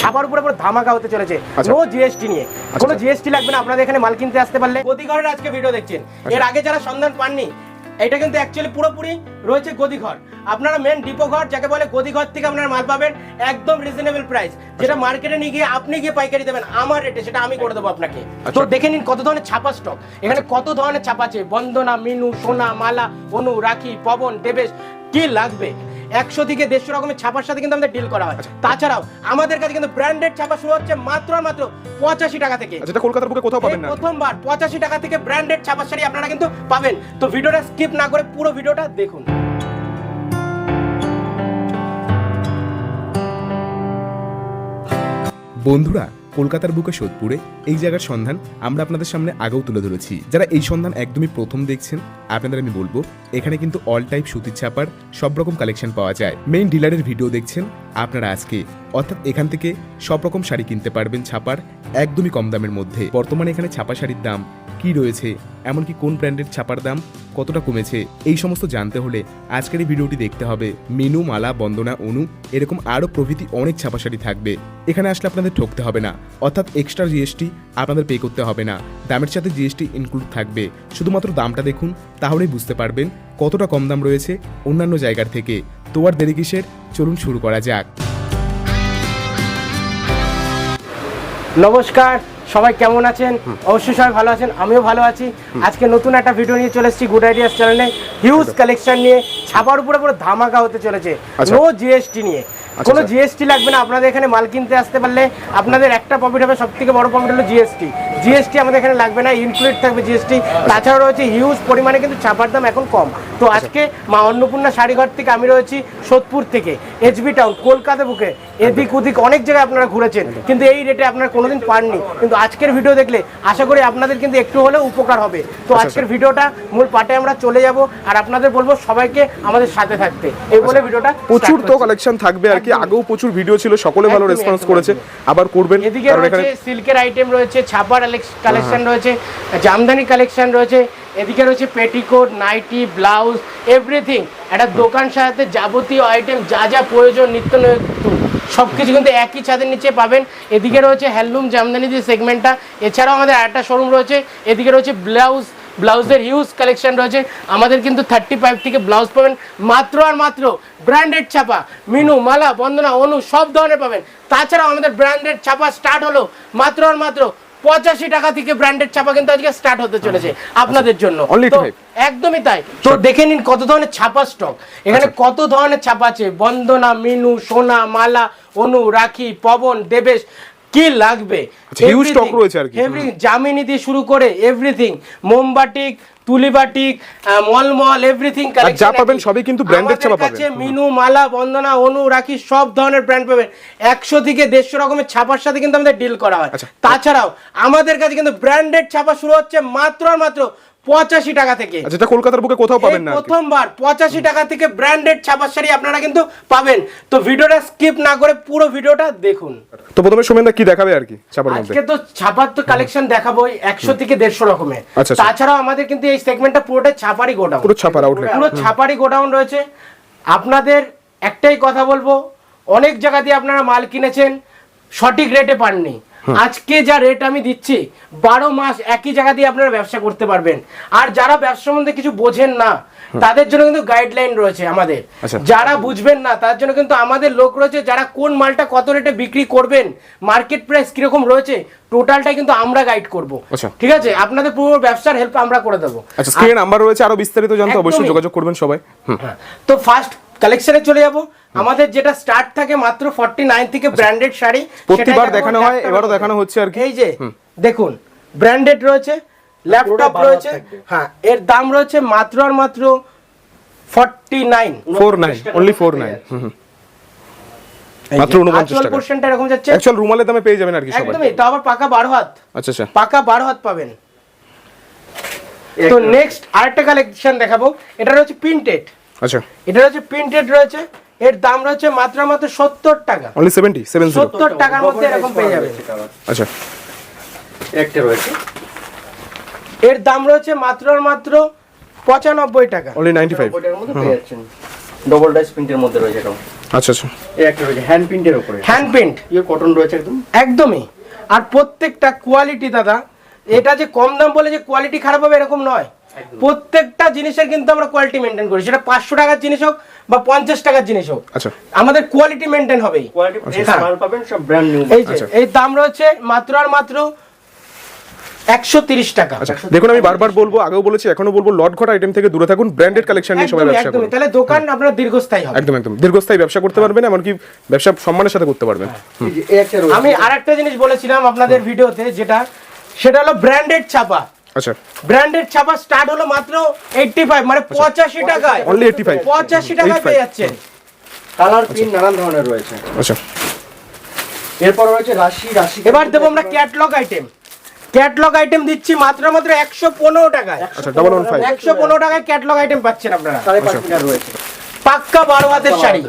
ছাপার উপরে পুরো ধামাকা হতে চলেছে। আচ্ছা। নো জিএসটি নিয়ে। কোনো জিএসটি লাগবে না আপনাদের এখানে মাল কিনতে আসতে পারলে। গদিঘরের আজকে ভিডিও দেখছেন। আচ্ছা। এর আগে যারা সন্ধান পাননি এটা কিন্তু অ্যাকচুয়ালি পুরোপুরি রয়েছে গদিঘর। আপনারা মেন ডিপো ঘর যাকে বলে গদিঘর থেকে আপনারা মাল পাবেন একদম রিজনেবল প্রাইস যেটা মার্কেটে নিয়ে গিয়ে আপনি গিয়ে পাইকারি দেবেন আমার রেটে সেটা আমি করে দেবো আপনাকে। তো আচ্ছা। দেখে নিন কত ধরনের ছাপা স্টক এখানে কত ধরনের ছাপা আছে? বন্দনা মিনু সোনা মালা অনু রাখি পবন দেবেশ কি লাগবে? একশো থেকে দেড়শো রকমের ছাপার সাথে কিন্তু আমাদের ডিল করা হয়। আচ্ছা। তাছাড়াও আমাদের কাছে কিন্তু ব্র্যান্ডেড ছাপা শুরু হচ্ছে মাত্র মাত্র পঁচাশি টাকা থেকে। যেটা কলকাতার বুকে কোথাও পাবেন না? প্রথমবার পঁচাশি টাকা থেকে ব্র্যান্ডেড ছাপা শাড়ি আপনারা কিন্তু পাবেন। তো ভিডিওটা স্কিপ না করে পুরো ভিডিওটা দেখুন। বন্ধুরা কলকাতার বুকে সোদপুরে, এই জায়গার সন্ধান আমরা আপনাদের সামনে আগেও তুলে ধরেছি। যারা এই সন্ধান একদমই প্রথম দেখছেন, আপনাদের আমি বলব, এখানে কিন্তু অল টাইপ সুতির ছাপার সব রকম কালেকশন পাওয়া যায়। মেইন ডিলারের ভিডিও দেখছেন আপনারা আজকে। অর্থাৎ এখান থেকে সব রকম শাড়ি কিনতে পারবেন ছাপার, একদমই কম দামের মধ্যে। বর্তমানে এখানে ছাপা শাড়ির দাম কি রয়েছে? এমনকি কোন ব্র্যান্ডের ছাপার দাম কতটা কমেছে? এই সমস্ত জানতে হলে আজকের এই ভিডিওটি দেখতে হবে। মেনু, মালা, বন্দনা, অনু এরকম আরও প্রভৃতি অনেক ছাপা শাড়ি থাকবে। এখানে আসলে আপনাদের ঠকতে হবে না। অর্থাৎ এক্সট্রা জিএসটি আপনাদের পে করতে হবে না। দামের সাথে জিএসটি ইনক্লুড থাকবে। শুধুমাত্র দামটা দেখুন, তাহলেই বুঝতে পারবেন কতটা কম দাম রয়েছে অন্যান্য জায়গার থেকে। তো আর দেরি কিসের? চলুন শুরু করা যাক। নমস্কার সবাই কেমন আছেন? অবশ্যই সবাই ভালো আছেন আমিও ভালো আছি। আজকে নতুন একটা ভিডিও নিয়ে চলে এসেছি গুড আইডিয়াস চ্যানেলে হিউজ কালেকশন নিয়ে ছাপার উপরে পুরো ধামাকা হতে চলেছে। আচ্ছা। নো জিএসটি নিয়ে। আচ্ছা, কোনো আচ্ছা। জিএসটি লাগবে না আপনাদের এখানে মাল কিনতে আসতে পারলে আপনাদের একটা প্রফিট হবে সব থেকে বড় প্রফিট হলো জিএসটি জিএসটি আমাদের এখানে লাগবে না ইনক্লুড থাকবে জিএসটি তাছাড়া রয়েছে হিউজ পরিমাণে কিন্তু ছাপার দাম এখন কম। তো আজকে মা অন্নপূর্ণা শাড়িঘর থেকে আমি রয়েছি সোদপুর থেকে এইচবি টাউন কলকাতা বুকে। এদিক ওদিক অনেক জায়গায় আপনারা ঘুরেছেন কিন্তু এই রেটে আপনারা কোনোদিন পাননি। কিন্তু আজকের ভিডিও দেখলে আশা করি আপনাদের কিন্তু একটু হলেও উপকার হবে। তো আজকের ভিডিওটা মূল পাটে আমরা চলে যাব আর আপনাদের বলব সবাইকে আমাদের সাথে থাকতে। এই বলে ভিডিওটা প্রচুর তো কালেকশন থাকবে আর কি আগেও প্রচুর ভিডিও ছিল সকলে ভালো রেসপন্স করেছে আবার করবেন এদিকে সিল্কের আইটেম রয়েছে ছাপার কালেকশন রয়েছে জামদানি কালেকশন রয়েছে এদিকে রয়েছে পেটিকোট নাইটি ব্লাউজ এভরিথিং একটা দোকান সাজাতে যাবতীয় আইটেম যা যা প্রয়োজন নিত্য নতুন সব কিছু কিন্তু একই ছাদের নিচে পাবেন। এদিকে রয়েছে হ্যান্ডলুম জামদানি যে সেগমেন্টটা এছাড়াও আমাদের আরেকটা শোরুম রয়েছে এদিকে রয়েছে ব্লাউজ ব্লাউজের হিউজ কালেকশন রয়েছে। আমাদের কিন্তু থার্টি ফাইভ থেকে ব্লাউজ পাবেন। মাত্র আর মাত্র ব্র্যান্ডেড ছাপা মিনু মালা বন্দনা অনু সব ধরনের পাবেন। তাছাড়াও আমাদের ব্র্যান্ডেড ছাপা স্টার্ট হলো মাত্র আর মাত্র পঁচাশি টাকা থেকে ব্র্যান্ডেড ছাপা কিন্তু আজকে স্টার্ট হতে চলেছে আপনাদের জন্য। Only তো 85 একদমই তাই। তো দেখে নিন কত ধরনের ছাপা স্টক এখানে কত ধরনের ছাপা আছে? বন্দনা মিনু সোনা মালা অনু রাখি পবন দেবেশ। কি লাগবে আচ্ছা, রয়েছে আর কি। জামিনি দিয়ে শুরু করে এভরিথিং মোমবাটিক তুলিবাটিক মলমল এভরিথিং যা পাবেন সবই কিন্তু branded ছাপা পাবেন। মিনু মালা বন্দনা অনু রাখি সব ধরনের ব্র্যান্ড পাবেন একশো থেকে দেড়শো রকমের ছাপার সাথে কিন্তু আমাদের ডিল করা হয় আচ্ছা। তাছাড়াও আমাদের কাছে কিন্তু ব্র্যান্ডেড ছাপা শুরু হচ্ছে মাত্র আর মাত্র পঁচাশি টাকা থেকে। যেটা কলকাতার বুকে কোথাও পাবেন না প্রথমবার পঁচাশি টাকা থেকে ব্র্যান্ডেড ছাপার শাড়ি আপনারা কিন্তু পাবেন। তো ভিডিওটা স্কিপ না করে পুরো ভিডিওটা দেখুন। তো প্রথমে সোমেনদা কি দেখাবে আর কি চাপার মধ্যে? আজকে তো ছাপার তো কালেকশন দেখাবো একশো থেকে দেড়শো রকমের আচ্ছা, আচ্ছা। তাছাড়াও আমাদের কিন্তু এই সেগমেন্টটা পুরোটাই ছাপারি গোডাউন। পুরো ছাপার আউটলেট পুরো ছাপারি গোডাউন রয়েছে। আপনাদের একটাই কথা বলব অনেক জায়গা দিয়ে আপনারা মাল কিনেছেন সঠিক রেটে পাননি। আজকে যা রেট আমি দিচ্ছি বারো মাস একই জায়গা দিয়ে আপনারা ব্যবসা করতে পারবেন। আর যারা ব্যবসা সম্বন্ধে কিছু বোঝেন না তাদের জন্য কিন্তু গাইডলাইন রয়েছে আমাদের। আচ্ছা। যারা বুঝবেন না তার জন্য কিন্তু আমাদের লোক রয়েছে যারা কোন মালটা কত রেটে বিক্রি করবেন মার্কেট প্রাইস কীরকম রয়েছে টোটালটা কিন্তু আমরা গাইড করব। আচ্ছা। ঠিক আছে? আপনাদের পুরো ব্যবসার হেল্প আমরা করে দেবো। আচ্ছা স্ক্রিনে নাম্বার রয়েছে আরও বিস্তারিত জানতে অবশ্যই যোগাযোগ করবেন সবাই। হ্যাঁ, তো ফার্স্ট কালেকশনে চলে যাব। আমাদের যেটা স্টার্ট থাকে মাত্র 49 থেকে ব্র্যান্ডেড শাড়ি প্রতিবার দেখানো হয় এবারও দেখানো হচ্ছে আর কি। এই যে দেখুন ব্র্যান্ডেড রয়েছে ল্যাপটপ রয়েছে হ্যাঁ এর দাম রয়েছে মাত্র আর মাত্র 49 four nine only four nine মাত্র উনপঞ্চাশ টাকা। পোর্শনটা এরকম যাচ্ছে। অ্যাকচুয়াল রুমালের দামে পেয়ে যাবেন আর কি সবাই। একদমই তো আবার পাকা 12 হাত। আচ্ছা আচ্ছা। পাকা 12 হাত পাবেন। তো নেক্সট আরেকটা কালেকশন দেখাবো। এটা রয়েছে প্রিন্টেড আচ্ছা। এটা রয়েছে প্রিন্টেড রয়েছে। এর দাম রয়েছে মাত্র মাত্র 70 টাকা। অনলি সেভেন্টি সেভেন সত্তর টাকার মধ্যে এরকম পেয়ে যাবে। আচ্ছা। একটা রয়েছে। এর দাম রয়েছে মাত্র আর মাত্র পঁচানব্বই টাকা। অনলি নাইনটি ফাইভ ওটার মধ্যে পেয়ে যাচ্ছেন। ডবল ডাইস প্রিন্টের মধ্যে রয়েছে এটা। আচ্ছা আচ্ছা। এই একটা রয়েছে হ্যান্ড প্রিন্টের উপরে। হ্যান্ড পেন্ট পিওর কটন রয়েছে একদম। একদমই। আর প্রত্যেকটা কোয়ালিটি দাদা এটা যে কম দাম বলে যে কোয়ালিটি খারাপ হবে এরকম নয়। প্রত্যেকটা জিনিসের কিন্তু আমরা কোয়ালিটি মেনটেন করি। সেটা পাঁচশো টাকার জিনিস হোক বা পঞ্চাশ টাকার জিনিস হোক। আচ্ছা। আমাদের কোয়ালিটি মেনটেন হবেই। কোয়ালিটি ফ্রেশ হ্যাঁ। মাল পাবেন সব ব্র্যান্ড নিউ এই যে এই দাম রয়েছে মাত্র আর মাত্র একশো তিরিশ টাকা। আচ্ছা দেখুন আমি বারবার বলব আগেও বলেছি এখনও বলব লট ঘটা আইটেম থেকে দূরে থাকুন ব্র্যান্ডেড কালেকশন নিয়ে সবাই ব্যবসা করুন। তাহলে দোকান আপনার দীর্ঘস্থায়ী হবে। একদম একদম। দীর্ঘস্থায়ী ব্যবসা করতে পারবেন এমনকি ব্যবসা সম্মানের সাথে করতে পারবেন। এই যে এই একটা রয়েছে। আমি আর একটা জিনিস বলেছিলাম আপনাদের ভিডিওতে যেটা সেটা হলো ব্র্যান্ডেড ছাপা আচ্ছা। ব্র্যান্ডেড ছাপা স্টার্ট হলো মাত্র এইটটি ফাইভ মানে পঁচাশি টাকায়। অনলি এইটি ফাইভ পঁচাশি টাকায় পেয়ে যাচ্ছেন কালার প্রিন্ট নানান ধরনের রয়েছে। আচ্ছা। এরপর রয়েছে রাশি রাশি এবার দেবো আমরা ক্যাটলগ আইটেম ক্যাটলগ আইটেম দিচ্ছি মাত্র মাত্র একশো পনেরো টাকায়। আচ্ছা ডাবল ওয়ান ফাইভ একশো পনেরো টাকায় ক্যাটলগ আইটেম পাচ্ছেন আপনারা। মিটার রয়েছে। পাক্কা বারো হাতের শাড়ি।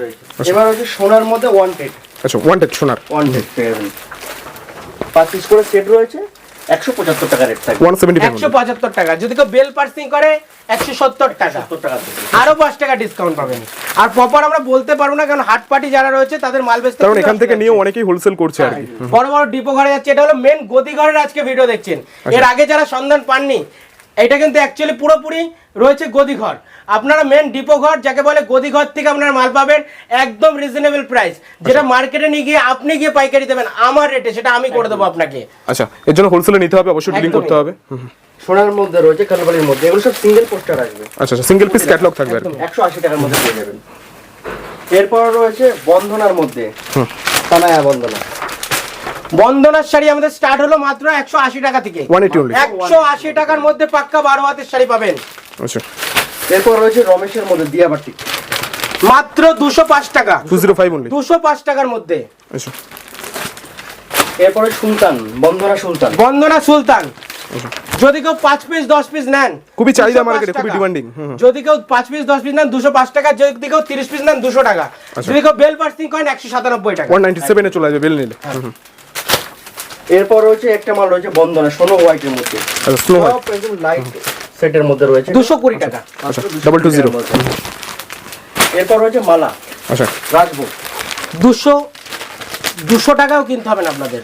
এবার হচ্ছে সোনার মধ্যে ওয়ান্টেড আচ্ছা ওয়ান্টেড সোনার। ওয়ান্টেড পেয়ে যাবেন। পাঁচ পিস করে সেট রয়েছে। একশো পঁচাত্তর টাকা রেট থাকবে। ওয়ান সেভেন্টি ফাইভ একশো পঁচাত্তর টাকা। যদি কেউ বেল পার্সিং করে একশো সত্তর টাকা। আরও পাঁচ টাকা ডিসকাউন্ট পাবেন। আর প্রপার আমরা বলতে পারব না কারণ হাট পার্টি যারা রয়েছে তাদের মাল বেচতে কারণ এখান থেকে নিয়ে অনেকেই হোলসেল করছে আর কি। বড় বড় ডিপো ঘরে যাচ্ছে। এটা হলো মেন গদি ঘরের আজকে ভিডিও দেখছেন। এর আগে যারা সন্ধান পাননি এটা কিন্তু অ্যাকচুয়ালি পুরোপুরি রয়েছে গদিঘর। আপনারা মেন ডিপো ঘর যাকে বলে গদিঘর থেকে আপনারা মাল পাবেন একদম রিজনেবল প্রাইস যেটা মার্কেটে নিয়ে গিয়ে আপনি গিয়ে পাইকারি দেবেন আমার রেটে সেটা আমি করে দেবো আপনাকে। আচ্ছা এর জন্য হোলসেলে নিতে হবে অবশ্যই ডিলিং করতে হবে। সোনার মধ্যে রয়েছে কানবালির মধ্যে এগুলো সব সিঙ্গেল পোস্টার আসবে। আচ্ছা আচ্ছা সিঙ্গেল পিস ক্যাটলগ থাকবে একশো আশি টাকার মধ্যে পেয়ে যাবেন এরপর রয়েছে বন্ধনার মধ্যে হুম। তানায়া বন্ধনা। বন্দনার শাড়ি আমাদের স্টার্ট হলো মাত্র একশো আশি টাকা থেকে। একশো আশি টাকার মধ্যে পাক্কা বারো হাতের শাড়ি পাবেন। আচ্ছা। এরপর রয়েছে রমেশের মধ্যে দিয়াবাটি। মাত্র দুশো পাঁচ টাকা। টু জিরো ফাইভ দুশো পাঁচ টাকার মধ্যে। আচ্ছা। এরপরে সুলতান বন্ধনা সুলতান। বন্দনা সুলতান। যদি কেউ পাঁচ পিস দশ পিস নেন খুবই চাহিদা মার্কেটে, খুবই হুম। যদি কেউ পাঁচ পিস দশ পিস নেন দুশো পাঁচ টাকা। যদি কেউ তিরিশ পিস নেন দুশো টাকা। আচ্ছা। যদি কেউ বেল পার্সিং করেন একশো সাতানব্বই টাকা। ওয়ান নাইনটি সেভেনে চলে যাবে বেল নিলে। হুম। এরপর রয়েছে একটা মাল রয়েছে বন্ধনা সোনো হোয়াইটের মধ্যে। আচ্ছা স্নো হোয়াইট। একদম লাইট সেটের মধ্যে রয়েছে। দুশো কুড়ি টাকা। আচ্ছা মাত্র 220 ডাবল টু জিরো এরপর রয়েছে মালা আচ্ছা। রাজভোগ। দুশো দুশো টাকাও কিনতে হবে না আপনাদের।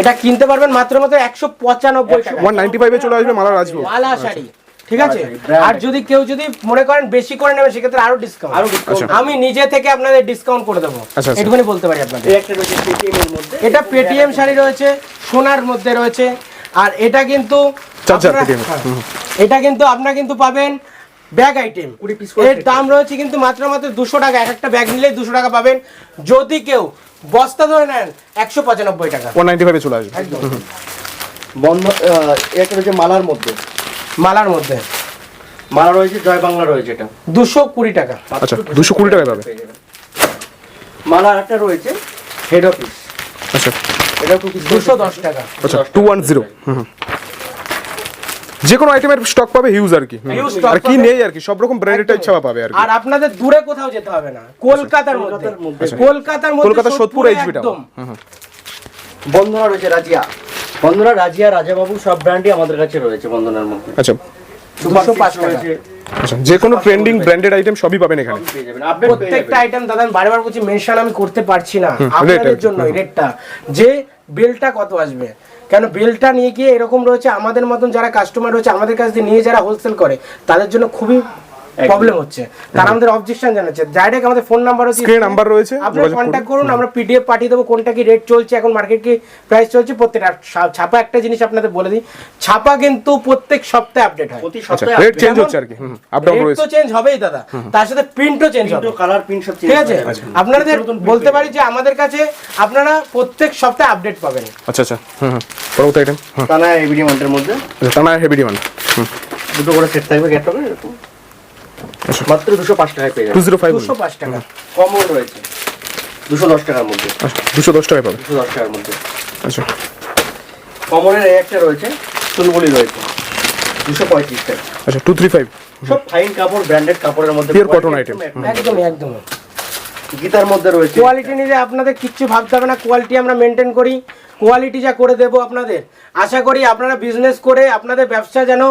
এটা কিনতে পারবেন মাত্র মাত্র একশো পঁচানব্বই ওয়ান নাইনটি ফাইভে চলে আসবে মালা রাজভোগ। মালা শাড়ি। ঠিক আছে? branded। আর যদি কেউ যদি মনে করেন বেশি করে নেবেন সেক্ষেত্রে আরও ডিসকাউন্ট আরও discount। আমি নিজে থেকে আপনাদের ডিসকাউন্ট করে দেবো। আচ্ছা, আচ্ছা। এটুকুনি বলতে পারি আপনাদের। এটা পেটিএম শাড়ি রয়েছে সোনার মধ্যে রয়েছে। আর এটা কিন্তু হ্যাঁ, এটা কিন্তু আপনারা কিন্তু পাবেন ব্যাগ আইটেম 20 piece করে এর দাম রয়েছে কিন্তু মাত্র মাত্র দুশো টাকা। এক একটা ব্যাগ নিলেই দুশো টাকা পাবেন। যদি কেউ বস্তা ধরে নেন একশো পঁচানব্বই টাকা। ওয়ান নাইনটি ফাইভে চলে আসবে। একদম। বন্ধ একটা রয়েছে মালার মধ্যে। মালার মধ্যে। মালা রয়েছে জয় বাংলা রয়েছে এটা। দুশো কুড়ি টাকা। আচ্ছা দুশো কুড়ি টাকায় পাবে। মালা একটা রয়েছে হেড অফিস আচ্ছা। এটা দুশো দশ টাকা। আচ্ছা টু ওয়ান জিরো যে কোনো আইটেমের স্টক পাবে হিউজ আর কি। হুম। আর কি নেই আর কি সব রকম ব্র্যান্ডেড টাইপ ছাপা পাবে আর আর আপনাদের দূরে কোথাও যেতে হবে না। কলকাতার মধ্যে। কলকাতার মধ্যে। কলকাতা সোদপুর এইচবি একদম। বন্ধনা রয়েছে রাজিয়া। বন্ধনা রাজিয়া রাজাবাবু সব ব্র্যান্ডই আমাদের কাছে রয়েছে বন্ধনার মধ্যে। আচ্ছা। দুশো পাঁচ রয়েছে। আচ্ছা যে কোনো ট্রেন্ডিং ব্র্যান্ডেড আইটেম সবই পাবেন এখানে। প্রত্যেকটা আইটেম দাদা আমি বারবার বলছি মেনশন আমি করতে পারছি না। আপনাদের জন্য রেটটা যে বিলটা কত আসবে? কেন বিলটা নিয়ে গিয়ে এরকম রয়েছে আমাদের মতন যারা কাস্টমার রয়েছে আমাদের কাছ দিয়ে নিয়ে যারা হোলসেল করে তাদের জন্য খুবই প্রবলেম হচ্ছে। তারা আমাদের অবজেকশন জানাচ্ছে। ডাইরেক্ট আমাদের ফোন নাম্বার হচ্ছে Screen number রয়েছে, করুন। কন্ট্যাক্ট করুন আমরা পিডিএফ পাঠিয়ে দেবো কোনটা কি রেট চলছে এখন মার্কেট কি প্রাইস চলছে প্রত্যেকটা ছাপা একটা জিনিস আপনাদের বলে দিই। ছাপা কিন্তু প্রত্যেক সপ্তাহে আপডেট হয়। প্রতি আচ্ছা সপ্তাহে রেট চেঞ্জ হচ্ছে আর কি। আপ ডাউন রয়েছে তো চেঞ্জ হবেই দাদা। তার সাথে প্রিন্টও চেঞ্জ হবে। কালার প্রিন্ট সব ঠিক আছে? আপনাদের বলতে পারি যে আমাদের কাছে আপনারা প্রত্যেক সপ্তাহে আপডেট পাবেন। আচ্ছা আচ্ছা। হুম হুম। পরবর্তী আইটেম তানা এবিডি মন্টের মধ্যে। আচ্ছা টানা হেভি ডিমান্ড দুটো করে সেট থাকবে ক্যাটলগে এরকম। মাত্র দুশো পাঁচ টাকায় পেয়ে টু জিরো ফাইভ দুশো পাঁচ টাকা। কমন রয়েছে। দুশো দশ টাকার মধ্যে। আচ্ছা দুশো দশ টাকায় পাবে দুশো দশ টাকার মধ্যে। আচ্ছা। কমনের এই একটা রয়েছে চুলবুলি রয়েছে। দুশো পঁয়ত্রিশ টাকা। আচ্ছা টু থ্রি ফাইভ সব ফাইন কাপড় ব্র্যান্ডেড কাপড়ের মধ্যে cotton quality item. একদম একদমই একদমই। গীতার মধ্যে রয়েছে। কোয়ালিটি নিলে আপনাদের কিচ্ছু ভাবতে হবে না। কোয়ালিটি আমরা মেনটেন করি। কোয়ালিটি যা করে দেবো আপনাদের। আশা করি আপনারা বিজনেস করে আপনাদের ব্যবসা যেন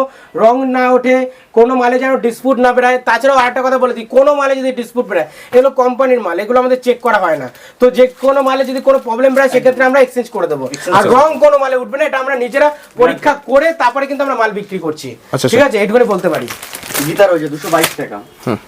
রং না ওঠে কোনো মালে যেন ডিসপুট না বেরোয়। তাছাড়াও আরেকটা কথা বলে দিই কোনো মালে যদি ডিসপুট বেরোয় এগুলো কোম্পানির মাল এগুলো আমাদের চেক করা হয় না। তো যে কোনো মালে যদি কোনো প্রবলেম বেরোয় সেক্ষেত্রে আমরা এক্সচেঞ্জ করে দেবো। আর রং কোনো মালে উঠবে না এটা আমরা নিজেরা পরীক্ষা করে তারপরে কিন্তু আমরা মাল বিক্রি করছি। আচ্ছা, ঠিক আছে? এইটুকুনি বলতে পারি। রয়েছে দুশো বাইশ টাকা।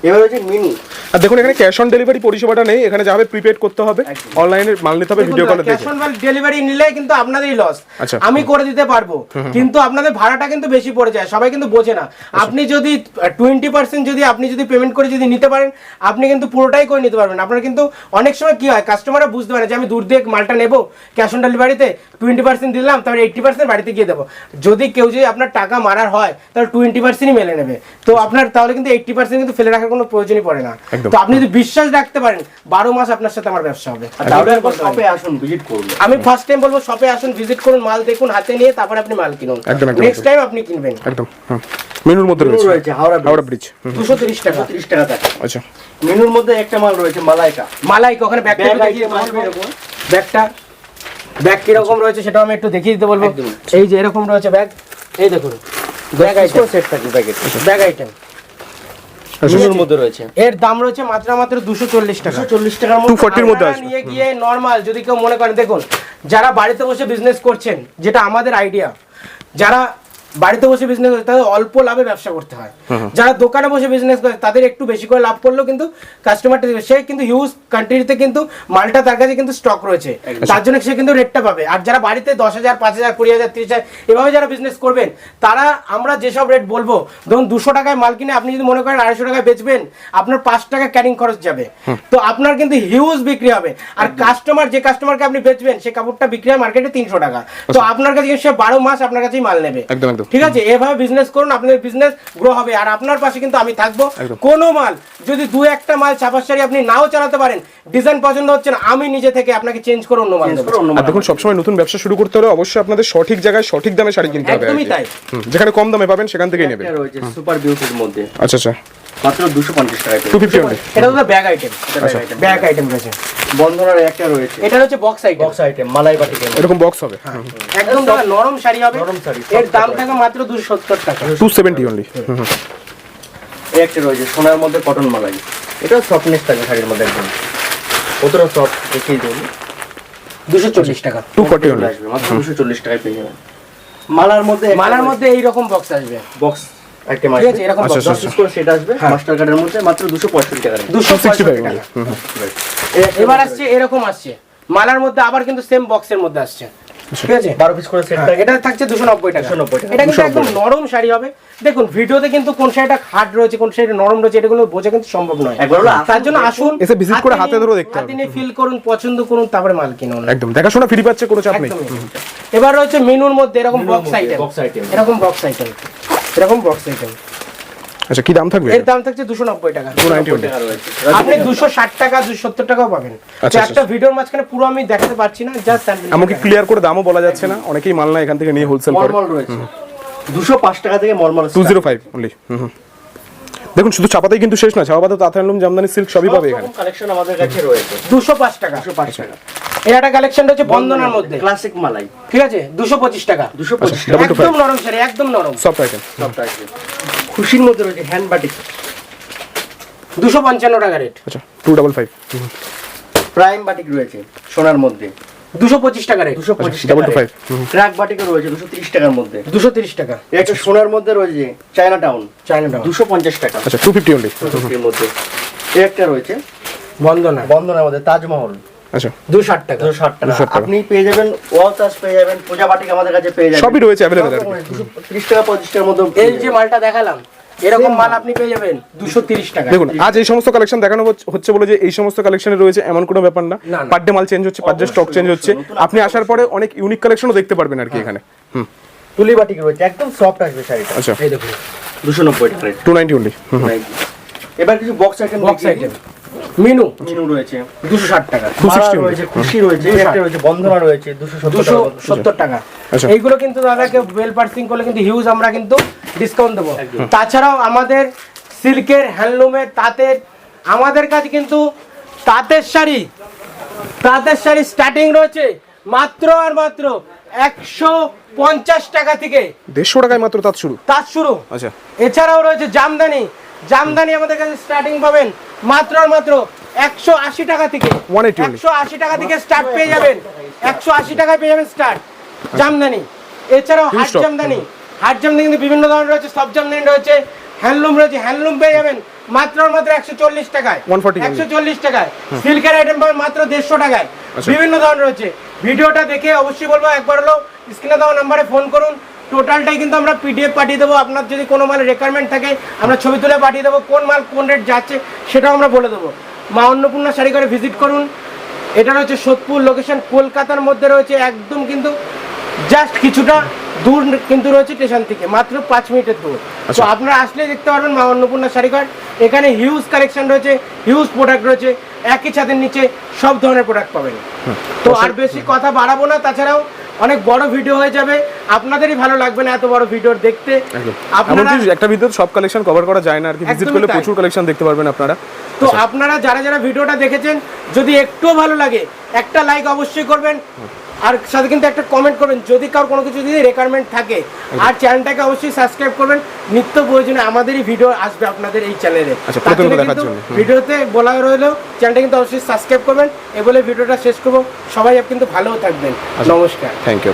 এবার রয়েছে মিনি। আর দেখুন এখানে ক্যাশ অন ডেলিভারি পরিষেবাটা নেই এখানে যাবে প্রিপেড করতে হবে। অনলাইনে মাল নিতে হবে ভিডিও কলে ক্যাশ অন ডেলিভারি নিলে কিন্তু আপনাদেরই লস আচ্ছা। আমি করে দিতে পারব। কিন্তু আপনাদের ভাড়াটা কিন্তু বেশি পড়ে যায় সবাই কিন্তু বোঝে না। আপনি যদি টোয়েন্টি পার্সেন্ট যদি আপনি যদি পেমেন্ট করে যদি নিতে পারেন আপনি কিন্তু পুরোটাই করে নিতে পারবেন। আপনার কিন্তু অনেক সময় কি হয় কাস্টমাররা বুঝতে পারে যে আমি দূর দিয়ে মালটা নেব ক্যাশ অন ডেলিভারিতে টোয়েন্টি পার্সেন্ট দিলাম তারপরে এইটটি পার্সেন্ট বাড়িতে গিয়ে দেবো। যদি কেউ যদি আপনার টাকা মারার হয় তাহলে টোয়েন্টি পার্সেন্টই মেলে নেবে। তো আপনার তাহলে কিন্তু এইটটি পার্সেন্ট কিন্তু ফেলে রাখার কোনো প্রয়োজনই পড়ে না। তো আপনি যদি বিশ্বাস রাখতে পারেন বারো মাস আপনার সাথে আমার ব্যবসা হবে। আর তাহলে একবার শপে আসুন ভিজিট করুন। আমি ফার্স্ট টাইম বলব শপে আসুন ভিজিট করুন মাল দেখুন হাতে নিয়ে তারপরে আপনি মাল কিনুন। নেক্সট টাইম আপনি কিনবেন। একদম মেনুর মধ্যে রয়েছে। হাওড়া হাওড়া ব্রিজ দুশো তিরিশ টাকা। তিরিশ টাকা থাকে। আচ্ছা। মেনুর মধ্যে একটা মাল রয়েছে মালাইকা। মালাই ওখানে ব্যাগটা ব্যাগ দেখিয়ে। ব্যাগটা ব্যাগ কীরকম রয়েছে সেটা আমি একটু দেখিয়ে দিতে বলব। একদম। এই যে এরকম রয়েছে ব্যাগ এই দেখুন। ব্যাগ আইটেম সেট থাকে ব্যাগ আইটেম আচ্ছা মধ্যে রয়েছে। এর দাম রয়েছে মাত্র মাত্র দুশো চল্লিশ টাকা। চল্লিশ টাকার মধ্যে ফর্টির মধ্যে নিয়ে গিয়ে নর্মাল যদি কেউ মনে করেন দেখুন যারা বাড়িতে বসে বিজনেস করছেন যেটা আমাদের আইডিয়া যারা বাড়িতে বসে বিজনেস করে তাদের অল্প লাভে ব্যবসা করতে হয়। যারা দোকানে বসে বিজনেস করে তাদের একটু বেশি করে লাভ করলেও কিন্তু কাস্টমারটা সে কিন্তু হিউজ কান্ট্রিতে কিন্তু মালটা তার কাছে কিন্তু স্টক রয়েছে। তার জন্য সে কিন্তু রেটটা পাবে। আর যারা বাড়িতে দশ হাজার পাঁচ হাজার কুড়ি হাজার তিরিশ হাজার এভাবে যারা বিজনেস করবেন তারা আমরা যেসব রেট বলব ধরুন দুশো টাকায় মাল কিনে আপনি যদি মনে করেন আড়াইশো টাকায় বেচবেন আপনার পাঁচ টাকা ক্যারিং খরচ যাবে। তো আপনার কিন্তু হিউজ বিক্রি হবে। আর কাস্টমার যে কাস্টমারকে আপনি বেচবেন সে কাপড়টা বিক্রি হয় মার্কেটে তিনশো টাকা। তো আপনার কাছে সে বারো মাস আপনার কাছেই মাল নেবে। একদম। ঠিক আছে এভাবে বিজনেস করুন আপনার বিজনেস গ্রো হবে। আর আপনার পাশে কিন্তু আমি থাকব। কোনো মাল যদি দু একটা মাল ছাপাশাড়ি আপনি নাও চালাতে পারেন ডিজাইন পছন্দ হচ্ছে না আমি নিজে থেকে আপনাকে চেঞ্জ করে অন্য মাল আর দেখুন সবসময় নতুন ব্যবসা শুরু করতে হলে অবশ্যই আপনাদের সঠিক জায়গায় সঠিক দামে শাড়ি কিনতে হবে একদমই তাই। যেখানে কম দামে পাবেন সেখান থেকেই নেবেন। রয়েছে সুপার বিউটির মধ্যে। আচ্ছা আচ্ছা। মাত্র দুশো পঞ্চাশ টাকা টু ফিফটি অনলি এটা তো ব্যাগ আইটেম। ব্যাগ আইটেম রয়েছে। বন্ধনার একটা রয়েছে। এটা হচ্ছে বক্স আইটেম বক্স আইটেম মালাই মধ্যে। এরকম বক্স হবে। একদম নরম শাড়ি হবে। নরম শাড়ি, এর দাম থাকে মাত্র দুশো সত্তর টাকা। টু সেভেন্টি অনলি এই একটা রয়েছে সোনার মধ্যে কটন মালাই। এটাও সফটনেস থাকে শাড়ির মধ্যে একদম। কতটা সফট দেখিয়ে দিন দুশো চল্লিশ টাকা। টু ফর্টি আসবে মাত্র দুশো চল্লিশ টাকায় পেয়ে যাবেন। মালার মধ্যে মালার মধ্যে এইরকম বক্স আসবে। বক্স আইটেম আসবে এরকম আচ্ছা। আচ্ছা, দশ পিস করে সেট আসবে হ্যাঁ। মাস্টার কার্ডের মধ্যে মাত্র দুশো পঁয়ষট্টি টাকা। দুশো টাকা। এবার আসছে এরকম আসছে। মালার মধ্যে আবার কিন্তু সেম বক্সের মধ্যে আসছে। ঠিক আছে? বারো পিস করে সেট হ্যাঁ, থাকে এটা থাকছে দুশো নব্বই টাকা। এটা কিন্তু একদম নরম শাড়ি হবে। দেখুন ভিডিওতে কিন্তু কোন শাড়িটা হার্ড রয়েছে কোন শাড়িটা নরম রয়েছে এটাগুলো বোঝা কিন্তু সম্ভব নয়। তার জন্য আসুন এসে করে হাতে ধরেও দেখতে হবে। ফিল করুন পছন্দ করুন তারপরে মাল কিনুন। একদম। দেখাশোনা ফ্রি পাচ্ছে কোনো চাপ নেই। এবার রয়েছে মেনুর মধ্যে এরকম বক্স আইটেম এরকম বক্স আইটেম এরকম বক্স আইটেম আচ্ছা কি দাম থাকবে? এর দাম থাকছে দুশো নব্বই টাকা টু নাইনটি অনলি টাকা রয়েছে। আপনি দুশো ষাট টাকা দুশো সত্তর টাকাও পাবেন। তো আচ্ছা, একটা ভিডিওর মাঝখানে পুরো আমি দেখাতে পারছি না জাস্ট এমনকি ক্লিয়ার করে দামও বলা যাচ্ছে না অনেকেই মাল না এখান থেকে নিয়ে হোলসেল করে। মলমল রয়েছে। দুশো পাঁচ টাকা থেকে মলমল টু জিরো ফাইভ অনলি দেখুন শুধু চাপাতেই কিন্তু শেষ না চাপাতে তাঁত হ্যান্ডলুম জামদানি সিল্ক সবই পাবে এখানে। কালেকশন আমাদের কাছে রয়েছে। দুশো পাঁচ টাকা। দুশো পাঁচ টাকা। এর একটা কালেকশন হচ্ছে বন্দনার মধ্যে। ক্লাসিক মালাই। ঠিক আছে? দুশো পঁচিশ টাকা। দুশো পঁচিশ double টাকা to five. একদম নরম স্যার একদম নরম। সফট আইটেম সব আসবে খুশির মধ্যে রয়েছে হ্যান্ড বাটিক দুশো পঞ্চান্ন টাকা রেট আচ্ছা two double five prime batik রয়েছে সোনার মধ্যে। দুশো পঁচিশ টাকা রেট দুশো পঁচিশ ডাবল টু ফাইভ ক্র্যাক বাটিকও রয়েছে দুশো তিরিশ টাকার মধ্যে। দুশো তিরিশ টাকা। একটা সোনার মধ্যে রয়েছে চায়না টাউন চাইনা টাকা দুশো পঞ্চাশ টাকা। আচ্ছা টু ফিফটি অনলি এর মধ্যে। এর একটা রয়েছে বন্দনা। বন্ধনের মধ্যে তাজমহল। আচ্ছা। দুশো ষাট টাকা। দুশো ষাট টাকা। 260 টাকা। আপনি পেয়ে যাবেন ওয়াল তাজ পেয়ে যাবেন পূজা বাটিক আমাদের কাছে পেয়ে যাবেন। সবই রয়েছে টাকা টাকার মধ্যে এই যে মালটা দেখালাম। এরকম মাল আপনি পেয়ে যাবেন দুশো তিরিশ টাকা। দেখুন আজ এই সমস্ত কালেকশন দেখানো হচ্ছে- হচ্ছে বলে যে এই সমস্ত কালেকশনে রয়েছে এমন কোনো ব্যাপার না। পার ডে মাল চেঞ্জ হচ্ছে পার ডে স্টক চেঞ্জ হচ্ছে। আপনি আসার পরে অনেক ইউনিক কালেকশনও দেখতে পারবেন আর কি এখানে। হুম। তুলি বাটিক রয়েছে একদম সফট আসবে শাড়িটা। আচ্ছা। এই দেখুন। টাকা। অনলি এবার কিছু box item box item menu? Menu রয়েছে দুশো ষাট টাকা। রয়েছে খুশি রয়েছে একটা রয়েছে বন্ধনা রয়েছে দুশো। সত্তর টাকা আচ্ছা। এইগুলো কিন্তু দাদাকে ওয়েল পার্সিং করলে কিন্তু হিউজ আমরা কিন্তু ডিসকাউন্ট দেবো। তাছাড়াও আমাদের সিল্কের হ্যান্ডলুমের তাঁতের আমাদের কাছে কিন্তু তাঁতের শাড়ি তাঁতের শাড়ি স্টার্টিং রয়েছে মাত্র আর মাত্র একশো পঞ্চাশ টাকা থেকে দেড়শো টাকায় মাত্র তাঁত শুরু। তাঁত শুরু। আচ্ছা। এছাড়াও রয়েছে জামদানি জামদানি আমাদের কাছে স্টার্টিং পাবেন মাত্র মাত্র একশো আশি টাকা থেকে। 180 একশো আশি টাকা থেকে স্টার্ট পেয়ে যাবেন। একশো আশি টাকায় পেয়ে যাবেন স্টার্ট জামদানি। এছাড়াও হাট। জামদানি। হাট জামদানি কিন্তু বিভিন্ন ধরনের রয়েছে সব জামদানি রয়েছে হ্যান্ডলুম রয়েছে হ্যান্ডলুম পেয়ে যাবেন মাত্র মাত্র একশো চল্লিশ টাকায়। 140 একশো চল্লিশ টাকায়। সিল্কের আইটেম পাবেন মাত্র দেড়শো টাকায়। আচ্ছা। বিভিন্ন ধরনের রয়েছে। ভিডিওটা দেখে অবশ্যই বলব একবার হলো স্ক্রিনে দেওয়া নাম্বারে ফোন করুন। টোটালটাই কিন্তু আমরা পিডিএফ পাঠিয়ে দেবো। আপনার যদি কোনো মালের রেকোয়ারমেন্ট থাকে আমরা ছবি তুলে পাঠিয়ে দেবো। কোন মাল কোন রেট যাচ্ছে সেটাও আমরা বলে দেবো। মা অন্নপূর্ণা শাড়ি করে ভিজিট করুন। এটা রয়েছে সোদপুর লোকেশন কলকাতার মধ্যে রয়েছে একদম কিন্তু জাস্ট কিছুটা দূর কিন্তু রয়েছে স্টেশন থেকে। মাত্র পাঁচ মিনিটের দূর। তো আচ্ছা। আপনারা আসলে দেখতে পারবেন মা অন্নপূর্ণা শাড়িঘর এখানে হিউজ কালেকশন রয়েছে হিউজ প্রোডাক্ট রয়েছে। একই ছাদের নিচে সব ধরনের প্রোডাক্ট পাবেন। তো আর বেশি কথা বাড়াবো না। তাছাড়াও অনেক বড় ভিডিও হয়ে যাবে। আপনাদেরই ভালো লাগবে না এত বড় ভিডিও দেখতে। আপনারা একটা ভিডিও সব কালেকশন কভার করা যায় না আর কি। ভিজিট করলে প্রচুর কালেকশন দেখতে পারবেন আপনারা। তো আপনারা যারা যারা ভিডিওটা দেখেছেন যদি একটুও ভালো লাগে একটা লাইক অবশ্যই করবেন। আর সাথে কিন্তু একটা কমেন্ট করবেন যদি কারও কোনো কিছু যদি রেকোয়ারমেন্ট থাকে আর চ্যানেলটাকে অবশ্যই সাবস্ক্রাইব করবেন। নিত্য প্রয়োজনে আমাদেরই ভিডিও আসবে আপনাদের এই চ্যানেলে আচ্ছা। ভিডিওতে বলা রইল চ্যানেলটা কিন্তু অবশ্যই সাবস্ক্রাইব করবেন। এ বলে ভিডিওটা শেষ করব। সবাই কিন্তু ভালো থাকবেন। আচ্ছা। নমস্কার। Thank you